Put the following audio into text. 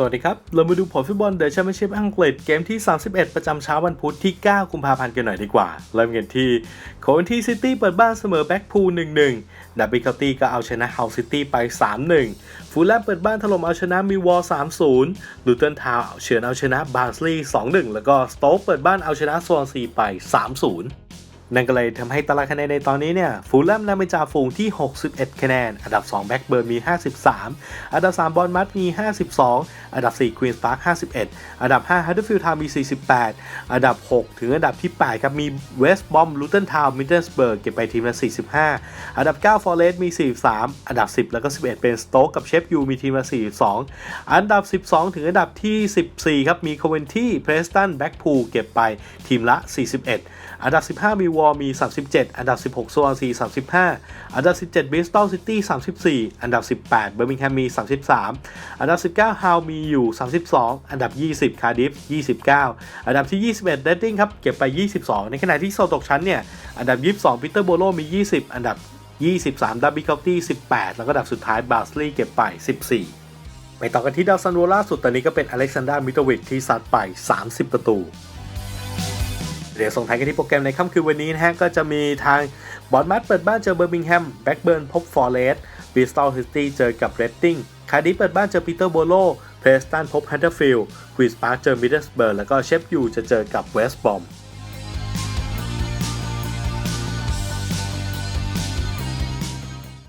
สวัสดีครับ เรามาดูผลฟุตบอลเดอะแชมเปี้ยนชิพอังกฤษเกมที่ 31 ประจำเช้าวันพุธที่ 9 กุมภาพันธ์กันหน่อยดีกว่า เริ่มกันที่โคเวนที่ซิตี้เปิดบ้านเสมอแบ็กพูล 1-1ดับบิคาตี้ก็เอาชนะเฮาซิตี้ไป 3-1 ฟูลแลมเปิดบ้านถล่มเอาชนะมิววอล 3-0 ลูเทนทาวเฉือนเอาชนะบาร์สลีย์ 2-1 แล้วก็สโต๊กเปิดบ้านเอาชนะโซนซีไป 3-0 นั่นก็เลยทำให้ตารางคะแนนในตอนนี้เนี่ยฟูลแลมนำเป็นจ่าฝูงที่ 61 คะแนน อันดับ 2 แบ็กเบิร์นมี 53 อันดับ 3 บอลมัดมี 52 อันดับ 4 ควีนสปาร์ค51 อันดับ 5ฮัตเตอร์ฟิลด์ทาวน์มี 48 อันดับ 6 ถึงอันดับที่ 8 ครับ มีเวสต์บอมลูเทนทาวน์มิดเดิลสเบิร์กเก็บไปทีมละ 45 อันดับ 9 ฟอร์เรสต์มี 43 อันดับ 10 แล้วก็ 11 เป็นสโต๊กกับเชฟยูมีทีมละ 42 อันดับ 12 ถึงอันดับที่ 14 ครับ มีโคเวนที่เพรสตันแบ็กพูลเก็บไปทีมละ 41 อันดับ 15 มีวอลมี 37 อันดับ 16 โซนซี 35 อันดับ 17บริสตอลซิตี้ 34 อันดับ 18 เบอร์มิงแฮมมี 33 อันดับ 19 ฮาวมีอยู่ 32 อันดับ 20 คาร์ดิฟ 29 อันดับที่ 21เดดดิ้งครับ เก็บไป 22 ในขณะที่โซตกชั้นเนี่ย อันดับ 22 ปีเตอร์โบโลมี 20 อันดับ 23 ดับบิคอฟตี้ 18 แล้วก็อันดับสุดท้ายบาสลีย์เก็บไป 14 ไปต่อกันที่ดาวซันโวล่าสุดตอนนี้ก็เป็นอเล็กซานดรามิโตวิชที่ซัดไป 30 ประตู เดี๋ยวส่งท้ายกันที่โปรแกรมในค่ำคืนวันนี้นะฮะ ก็จะมีทางบอลมัดเปิดบ้านเจอเบอร์มิงแฮมแบ็กเบิร์นพบฟอร์เรสต์บริสตอลซิตี้เจอกับเรดติ้งคาร์ดิฟเปิดบ้านเจอปีเตอร์โบโลเพรสตันพบแฮตเดอร์ฟิลด์ควีนสปาร์คเจอมิดเดิลสเบิร์กแล้วก็เชฟยูจะเจอกับเวสต์บอม